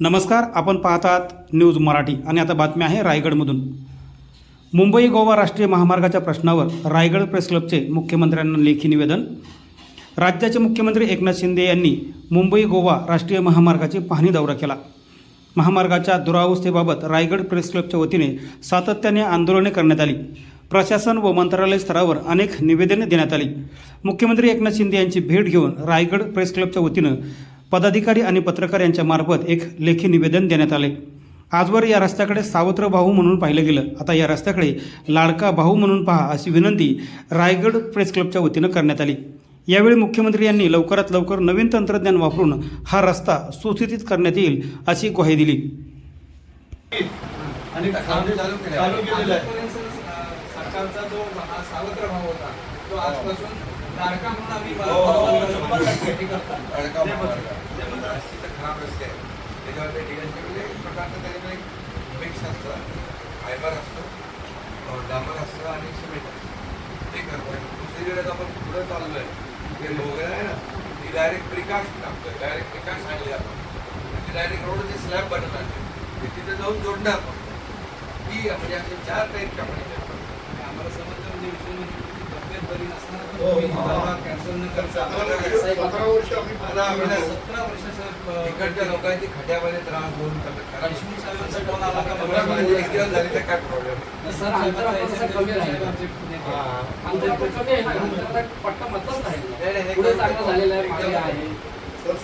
नमस्कार आपण पाहतात न्यूज मराठी. आणि आता बातमी आहे रायगडमधून. मुंबई गोवा राष्ट्रीय महामार्गाच्या प्रश्नावर रायगड प्रेस क्लबचे मुख्यमंत्र्यांना लेखी निवेदन. राज्याचे मुख्यमंत्री एकनाथ शिंदे यांनी मुंबई गोवा राष्ट्रीय महामार्गाची पाहणी दौरा केला. महामार्गाच्या दुरावस्थेबाबत रायगड प्रेस क्लबच्या वतीने सातत्याने आंदोलने करण्यात आली. प्रशासन व मंत्रालय स्तरावर अनेक निवेदने देण्यात आली. मुख्यमंत्री एकनाथ शिंदे यांची भेट घेऊन रायगड प्रेस क्लबच्या वतीनं पदाधिकारी आणि पत्रकार यांच्या मार्फत एक लेखी निवेदन देण्यात आले. आजवर या रस्त्याकडे सावत्र भाऊ म्हणून पाहिलं गेलं. आता या रस्त्याकडे लाडका भाऊ म्हणून पहा अशी विनंती रायगड प्रेस क्लबच्या वतीनं करण्यात आली. यावेळी मुख्यमंत्री यांनी लवकरात लवकर नवीन तंत्रज्ञान वापरून हा रस्ता सुस्थितीत करण्यात येईल अशी ग्वाही दिली. सरकारचा त्याच्यामध्ये त्याच्यावर ते सी म्हणजे एक प्रकारचं त्याच्यामध्ये म्हणजे मिक्स असतं. फायबर असतं डांबर असतं आणि सिमेंट असतं. ते करतोय. दुसरीकडे आपण पुढं चाललो आहे ते वगैरे आहे ना ती डायरेक्ट प्रिकाश टाकतोय. डायरेक्ट प्रिकाश आणली आपण. ती डायरेक्ट रोडची स्लॅब बनत ते तिथे जाऊन जोडणार आपण. ती म्हणजे असे चार टाईप आपण आम्हाला समजलं म्हणजे विषय म्हणजे तर हो, हो. न करता. सतरा वर्ष. सतरा इकडच्या लोकांची खड्यामध्ये त्रास होऊन. लक्ष्मी साहेबांचा फोन आला का मला बघा म्हणजे एक दिवस झाले तर काय प्रॉब्लेम सर, अंतर आता तसं कमी राहिलं. हा. अंतर तर कमी आहे ना, अंतर आता पट्टा मतच राहिला. पुढे चांगलं झालेलं आहे मागे आहे. तर